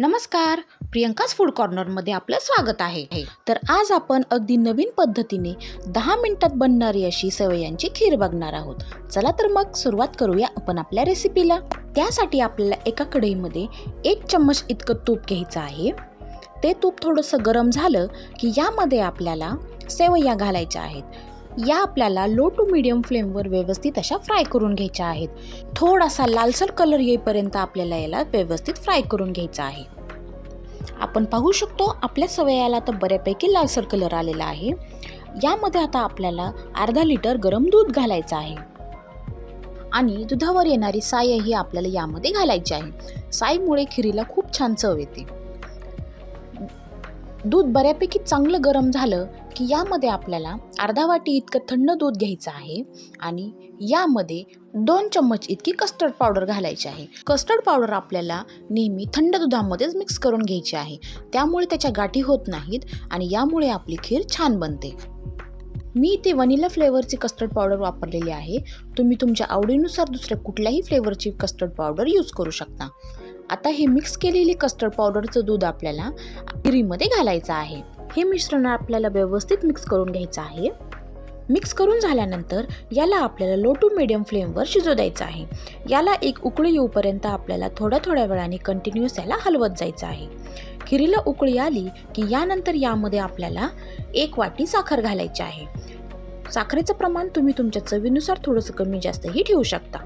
नमस्कार. प्रियंकाच फूड कॉर्नरमध्ये आपलं स्वागत आहे. तर आज आपण अगदी नवीन पद्धतीने दहा मिनिटात बनणारी अशी सवयांची खीर बघणार आहोत. चला तर मग सुरुवात करूया आपण आपल्या रेसिपीला त्यासाठी आपल्याला एका कढईमध्ये एक चम्मच इतकं तूप घ्यायचं आहे. ते तूप थोडंसं गरम झालं की यामध्ये आपल्याला सेवया घालायच्या आहेत. या आपल्याला लो टू मिडियम फ्लेमवर व्यवस्थित अशा फ्राय करून घ्यायच्या आहेत. थोडासा लालसर कलर येईपर्यंत आपल्याला याला व्यवस्थित फ्राय करून घ्यायचा आहे. आपण पाहू शकतो आपल्या सवयाला तर बऱ्यापैकी लालसर कलर आलेला आहे. यामध्ये आता आपल्याला अर्धा लिटर गरम दूध घालायचं आहे. आणि दुधावर येणारी साय ही आपल्याला यामध्ये घालायची आहे. साईमुळे खिरीला खूप छान चव येते. दूध बऱ्यापैकी चांगलं गरम झालं की यामध्ये आपल्याला अर्धा वाटी इतकं थंड दूध घ्यायचं आहे आणि यामध्ये दोन चम्मच इतकी कस्टर्ड पावडर घालायची आहे. कस्टर्ड पावडर आपल्याला नेहमी थंड दुधामध्येच मिक्स करून घ्यायची आहे. त्यामुळे त्याच्या गाठी होत नाहीत आणि यामुळे आपली खीर छान बनते. मी इथे वनिला फ्लेवरची कस्टर्ड पावडर वापरलेली आहे. तुम्ही तुमच्या आवडीनुसार दुसऱ्या कुठल्याही फ्लेवरची कस्टर्ड पावडर यूज करू शकता. आता हे मिक्स केलेली कस्टर्ड पावडरचं दूध आपल्याला खिरीमध्ये घालायचं आहे. हे मिश्रण आपल्याला व्यवस्थित मिक्स करून घ्यायचं आहे. मिक्स करून झाल्यानंतर याला आपल्याला लो टू मिडियम फ्लेमवर शिजू द्यायचं आहे. याला एक उकळी येऊपर्यंत आपल्याला थोड्या थोड्या वेळाने कंटिन्युअस याला हलवत जायचं आहे. खिरीला उकळी आली की यानंतर यामध्ये आपल्याला एक वाटी साखर घालायची आहे. साखरेचं प्रमाण तुम्ही तुमच्या चवीनुसार थोडंसं कमी जास्तही ठेवू शकता.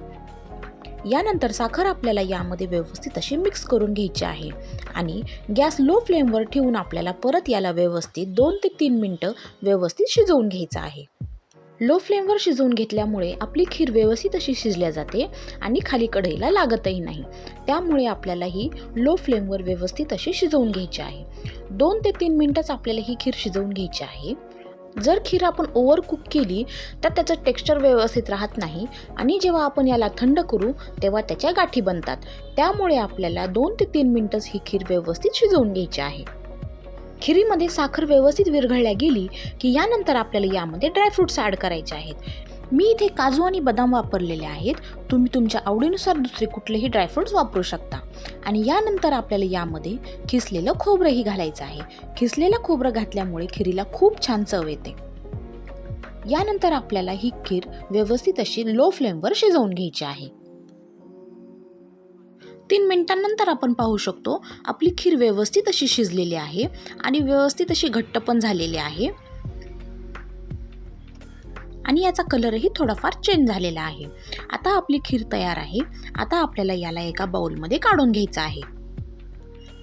यानंतर साखर आपल्याला यामध्ये व्यवस्थित अशी मिक्स करून घ्यायची आहे. आणि गॅस लो फ्लेमवर ठेवून आपल्याला परत याला व्यवस्थित दोन ते तीन मिनटं व्यवस्थित शिजवून घ्यायचं आहे. लो फ्लेमवर शिजवून घेतल्यामुळे आपली खीर व्यवस्थित अशी शिजल्या जाते आणि खाली कढईला लागतही नाही. त्यामुळे आपल्याला ही लो फ्लेमवर व्यवस्थित अशी शिजवून घ्यायची आहे. दोन ते तीन मिनटंच आपल्याला ही खीर शिजवून घ्यायची आहे. जर खीर आपण ओव्हर कुक केली तर त्याचं टेक्स्चर व्यवस्थित राहत नाही आणि जेव्हा आपण याला थंड करू तेव्हा त्याच्या गाठी बनतात. त्यामुळे आपल्याला दोन ते तीन मिनटंच ही खीर व्यवस्थित शिजवून घ्यायची आहे. खिरीमध्ये साखर व्यवस्थित विरघळल्या गेली की यानंतर आपल्याला यामध्ये ड्रायफ्रुट्स ॲड करायचे आहेत. मी इथे काजू आणि बदाम वापरलेले आहेत. तुम्ही तुमच्या आवडीनुसार दुसरे कुठलेही ड्रायफ्रुट्स वापरू शकता. आणि यानंतर आपल्याला यामध्ये खिसलेलं खोबरंही घालायचं आहे. खिसलेलं खोबरं घातल्यामुळे खिरीला खूप छान चव येते. यानंतर आपल्याला ही खीर व्यवस्थित अशी लो फ्लेमवर शिजवून घ्यायची आहे. तीन मिनिटांनंतर आपण पाहू शकतो आपली खीर व्यवस्थित अशी शिजलेली आहे आणि व्यवस्थित अशी घट्ट पण झालेली आहे. आणि याचा कलरही थोडाफार चेंज झालेला आहे. आता आपली खीर तयार आहे. आता आपल्याला याला एका बाउलमध्ये काढून घ्यायचं आहे.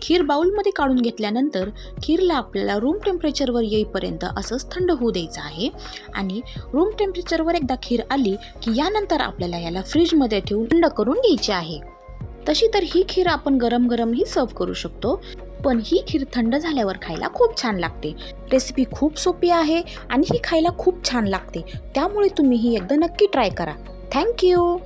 खीर बाउलमध्ये काढून घेतल्यानंतर खीरला आपल्याला रूम टेम्परेचरवर येईपर्यंत असंच थंड होऊ द्यायचं आहे. आणि रूम टेम्परेचरवर एकदा खीर आली की यानंतर आपल्याला याला फ्रीजमध्ये ठेवून थंड करून घ्यायची आहे. तशी तर ही खीर आपण गरम गरमही सर्व करू शकतो. पण ही खीर थंड झाल्यावर खायला खूप छान लागते. रेसिपी खूप सोपी आहे आणि ही खायला खूप छान लागते. त्यामुळे तुम्ही ही एकदा नक्की ट्राय करा. थँक्यू